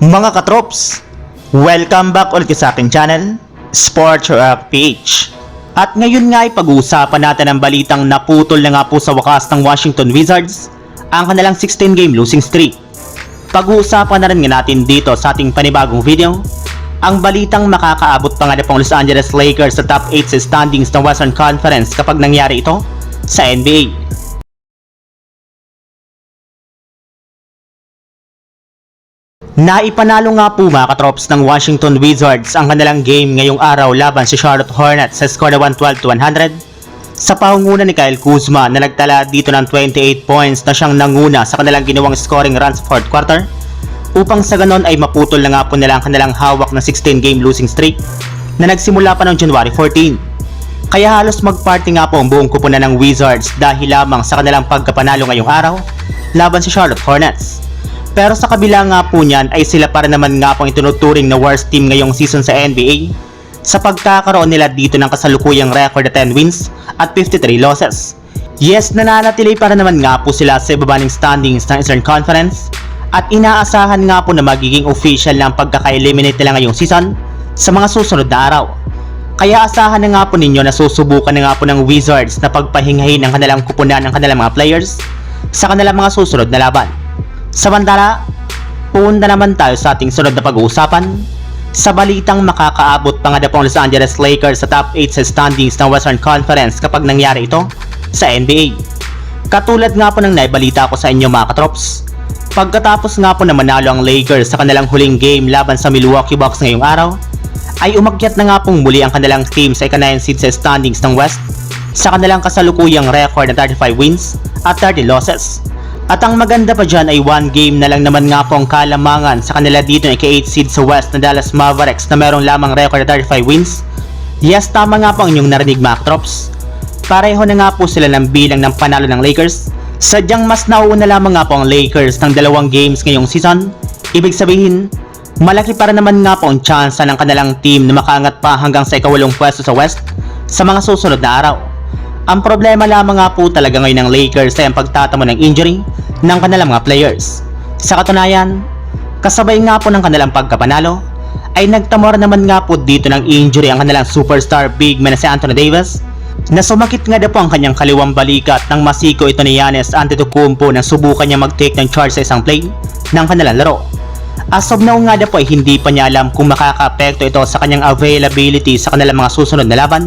Mga katrops, welcome back ulit sa aking channel, Sports Rock PH. At ngayon nga ay pag-uusapan natin ang balitang naputol na nga po sa wakas ng Washington Wizards ang kanilang 16-game losing streak. Pag-uusapan na rin nga natin dito sa ating panibagong video ang balitang makakaabot pa nga na Los Angeles Lakers sa top 8 sa standings ng Western Conference kapag nangyari ito sa NBA. Naipanalo nga po mga katrops ng Washington Wizards ang kanilang game ngayong araw laban sa Charlotte Hornets sa score na 112 to 100 sa pangunguna ni Kyle Kuzma na nagtala dito ng 28 points na siyang nanguna sa kanilang ginawang scoring run sa fourth quarter upang sa ganon ay maputol na nga po nila ang kanilang hawak na 16 game losing streak na nagsimula pa noong January 14. Kaya halos magparty nga po ang buong kupunan ng Wizards dahil lamang sa kanilang pagkapanalo ngayong araw laban sa Charlotte Hornets. Pero sa kabila nga po niyan ay sila para naman nga pong itinuturing na worst team ngayong season sa NBA sa pagkakaroon nila dito ng kasalukuyang record na 10 wins at 53 losses. Yes, nananatili para naman nga po sila sa ibabaning standings ng Eastern Conference at inaasahan nga po na magiging official ang pagkaka-eliminate nila ngayong season sa mga susunod na araw. Kaya asahan na nga po ninyo na susubukan na nga po ng Wizards na pagpahingahin ang kanilang kupunan ng kanilang mga players sa kanilang mga susunod na laban. Samantala, punta naman tayo sa ating sunod na pag-uusapan sa balitang makakaabot pa nga pong Los Angeles Lakers sa top 8 sa standings ng Western Conference kapag nangyari ito sa NBA. Katulad nga po ng naibalita ko sa inyo mga katrops, pagkatapos nga po na manalo ang Lakers sa kanilang huling game laban sa Milwaukee Bucks ngayong araw, ay umakyat na nga pong muli ang kanilang team sa ika-9 seed sa standings ng West sa kanilang kasalukuyang record na 35 wins at 30 losses. At ang maganda pa dyan ay one game na lang naman nga po ang kalamangan sa kanila dito ng ika-8 seed sa West na Dallas Mavericks na merong lamang record na 35 wins. Yes, tama nga po ang inyong narinig mga trops. Pareho na nga po sila ng bilang ng panalo ng Lakers. Sadyang mas nauuna lamang nga po ang Lakers ng dalawang games ngayong season. Ibig sabihin, malaki para naman nga po ang tsansa ng kanilang team na makaangat pa hanggang sa ikawalong pwesto sa West sa mga susunod na araw. Ang problema lamang nga po talaga ngayon ng Lakers ay ang pagtatamo ng injury ng kanilang mga players. Sa katunayan, kasabay nga po ng kanilang pagkapanalo, ay nagtamor naman nga po dito ng injury ang kanilang superstar big man na si Anthony Davis na sumakit nga daw po ang kanyang kaliwang balikat nang masiko ito ni Giannis Antetokounmpo nang subukan niya mag-take ng charge sa isang play ng kanilang laro. As of now nga daw po ay hindi pa niya alam kung makaka-apekto ito sa kanyang availability sa kanilang mga susunod na laban.